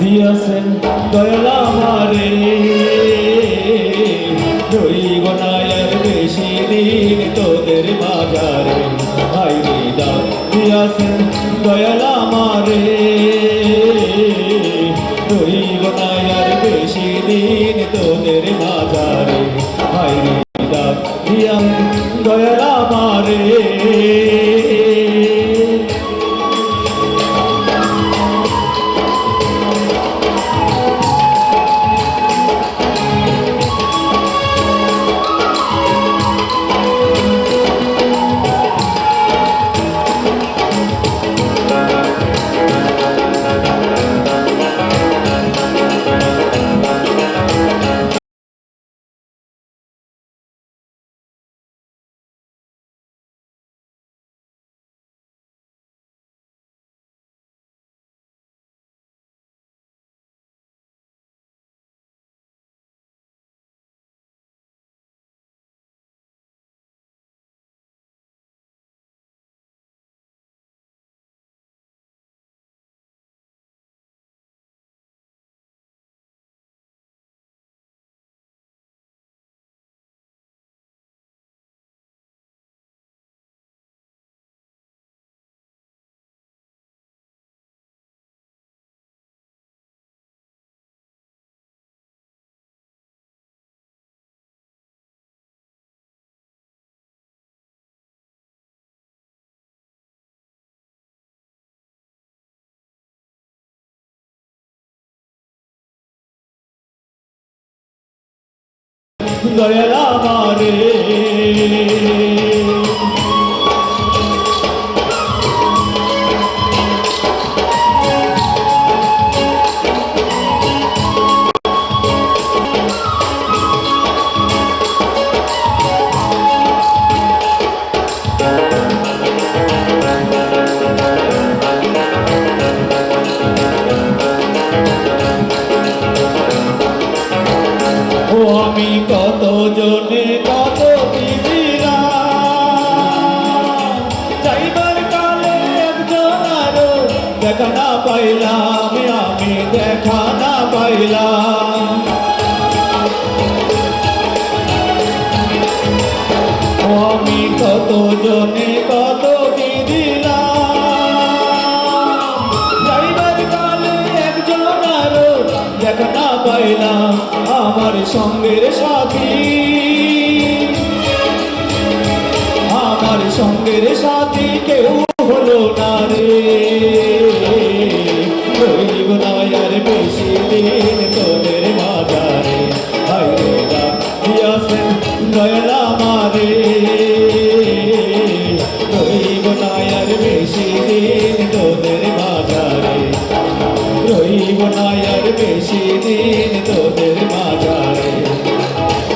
দিয়াছেন দয়াল আমারে। রইব না দিন তোদের বাজারে। ভাই ডাক দিয়াছেন দয়াল আমারে। রইব না আর বেশি দিন তোদের দয়াল আমারে পাইলাম, আমি দেখা না পাইলাম। আমি কত জনে কত দেখা পাইলাম, আমার সঙ্গের সাথী। আমার সঙ্গের সাথী কেউ হলো না রে। দয়াল আমারে রইব না আর বেশি দিন তোদের বাজারে। রইব না আর বেশি দিন তোদের বাজারে।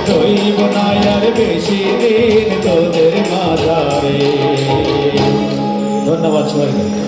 রইব না আর বেশি দিন তোদের ধন্যবাদ সবাইকে।